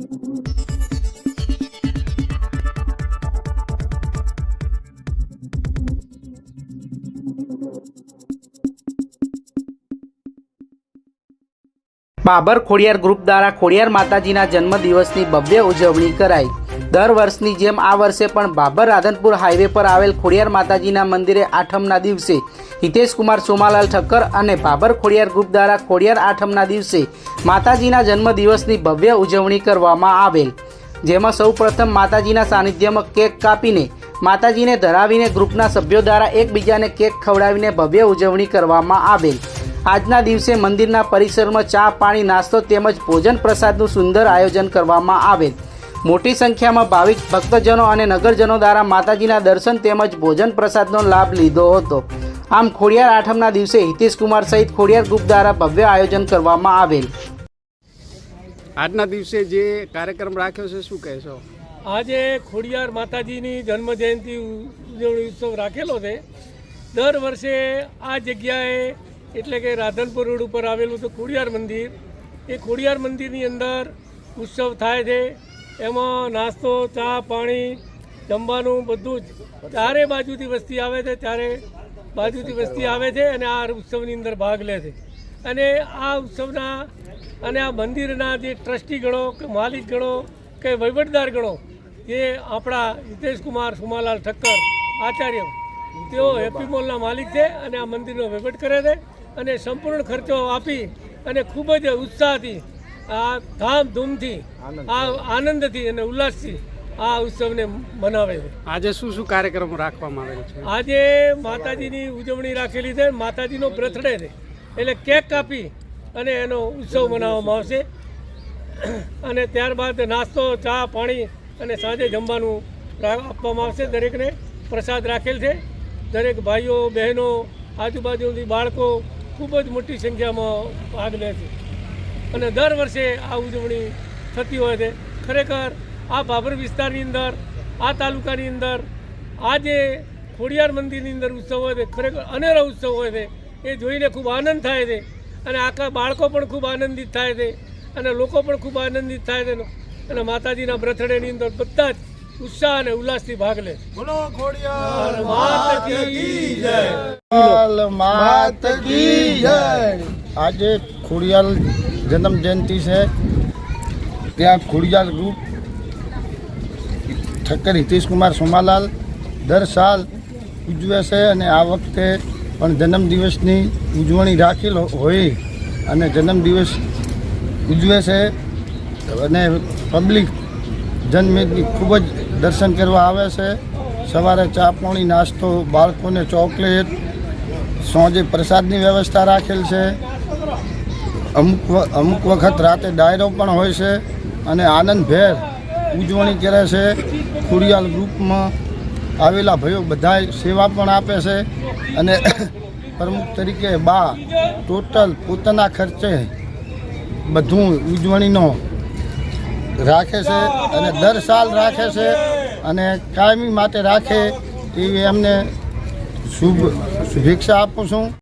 Thank you. Babar Khodiyar group દ્વારા ખોડિયાર માતાજીના જન્મદિવસની ભવ્ય ઉજવણી કરાઈ. દર વર્ષની જેમ આ વર્ષે પણ બાબર રાધનપુર હાઈવે પર આવેલ ખોડિયાર માતાજીના મંદિરે આઠમના દિવસે હિતેશ કુમાર સોમાલાલ ઠક્કર અને બાબર ખોડિયાર ગ્રુપ દ્વારા ખોડિયાર આઠમના દિવસે માતાજીના જન્મદિવસની ભવ્ય ઉજવણી કરવામાં આવેલ. જેમાં સૌપ્રથમ માતાજીના સાનિધ્યમાં કેક કાપીને માતાજીને ધરાવીને ગ્રુપના સભ્યો દ્વારા એકબીજાને કેક ખવડાવીને ભવ્ય ઉજવણી કરવામાં આવેલ. આજના દિવસે મંદિરના પરિસરમાં ચા પાણી નાસ્તો તેમજ ભોજન પ્રસાદનું સુંદર આયોજન કરવામાં આવેલ. મોટી સંખ્યામાં ભાવિક ભક્તજનો અને નગરજનો દ્વારા માતાજીના દર્શન તેમજ ભોજન પ્રસાદનો લાભ લીધો હતો. આમ ખોડિયાર આઠમના દિવસે હિતેશકુમાર સહિત ખોડિયાર ગ્રુપ દ્વારા ભવ્ય આયોજન કરવામાં આવેલ. આજના દિવસે જે કાર્યક્રમ રાખ્યો છે શું કહેશો? આજે ખોડિયાર માતાજીની જન્મ જયંતિ ઉજવણી ઉત્સવ રાખેલો છે. દર વર્ષે આ જગ્યાએ એટલે કે રાધનપુર રોડ ઉપર આવેલું છે ખોડિયાર મંદિર. એ ખોડિયાર મંદિરની અંદર ઉત્સવ થાય છે. એમાં નાસ્તો, ચા, પાણી, જમવાનું બધું જ ચારે બાજુથી વસ્તી આવે છે, ચારે બાજુથી વસ્તી આવે છે અને આ ઉત્સવની અંદર ભાગ લે છે. અને આ ઉત્સવના અને આ મંદિરના જે ટ્રસ્ટી ગણો કે માલિક ગણો કે વહીવટદાર ગણો જે આપણા હિતેશ કુમાર સુમાલાલ ઠક્કર આચાર્ય, તેઓ હેપી મોલના માલિક છે અને આ મંદિરનો વહીવટ કરે છે. અને સંપૂર્ણ ખર્ચો આપી અને ખૂબ જ ઉત્સાહથી આ ધામધૂમથી આ આનંદથી અને ઉલ્લાસથી આ ઉત્સવને મનાવે છે આજે શું શું કાર્યક્રમ રાખવામાં આવેલ છે? આજે માતાજીની ઉજવણી રાખેલી છે. માતાજીનો બર્થડે છે. એટલે કેક કાપી અને એનો ઉત્સવ મનાવવામાં આવશે. અને ત્યારબાદ નાસ્તો ચા પાણી અને સાંજે જમવાનું આપવામાં આવશે દરેકને પ્રસાદ રાખેલ છે. દરેક ભાઈઓ બહેનો આજુબાજુથી બાળકો ખૂબ જ મોટી સંખ્યામાં ભાગ લે છે. અને દર વર્ષે આ ઉજવણી થતી હોય છે. ખરેખર આ ભાભર વિસ્તારની અંદર, આ તાલુકાની અંદર, આ જે ખોડિયાર મંદિરની અંદર ઉત્સવ હોય છે, ખરેખર અનેરા ઉત્સવ હોય છે, એ જોઈને ખૂબ આનંદ થાય છે. અને આખા બાળકો પણ ખૂબ આનંદિત થાય છે. અને લોકો પણ ખૂબ આનંદિત થાય છે. અને માતાજીના બ્રથડેની અંદર બધા જ ઉત્સાહ અને ઉલ્લાસથી ભાગ લે. માત કી જય. માત કી જય આજે ખોડિયાલ જન્મ જયંતિ છે ત્યાં ખોડિયાલ ગ્રુપ ઠક્કર હિતેશ કુમાર સોમાલાલ દર સાલ ઉજવે છે અને આ વખતે પણ જન્મદિવસની ઉજવણી રાખેલ હોય અને જન્મદિવસ ઉજવે છે અને પબ્લિક જન્મની ખૂબ જ દર્શન કરવા આવે છે. સવારે ચા પાણી, નાસ્તો, બાળકોને ચોકલેટ, સાંજે પ્રસાદની વ્યવસ્થા રાખેલ છે. અમુક અમુક વખત રાતે ડાયરો પણ હોય છે અને આનંદભેર ઉજવણી કરે છે. ખુડિયાલ ગ્રુપમાં આવેલા ભાઈઓ બધાય સેવા પણ આપે છે અને પ્રમુખ તરીકે બા, ટોટલ પોતાના ખર્ચે બધું ઉજવણીનો રાખે છે અને દર સાલ રાખે છે અને કાયમી માટે રાખે એવી એમને શુભ શુભેચ્છા આપું છું.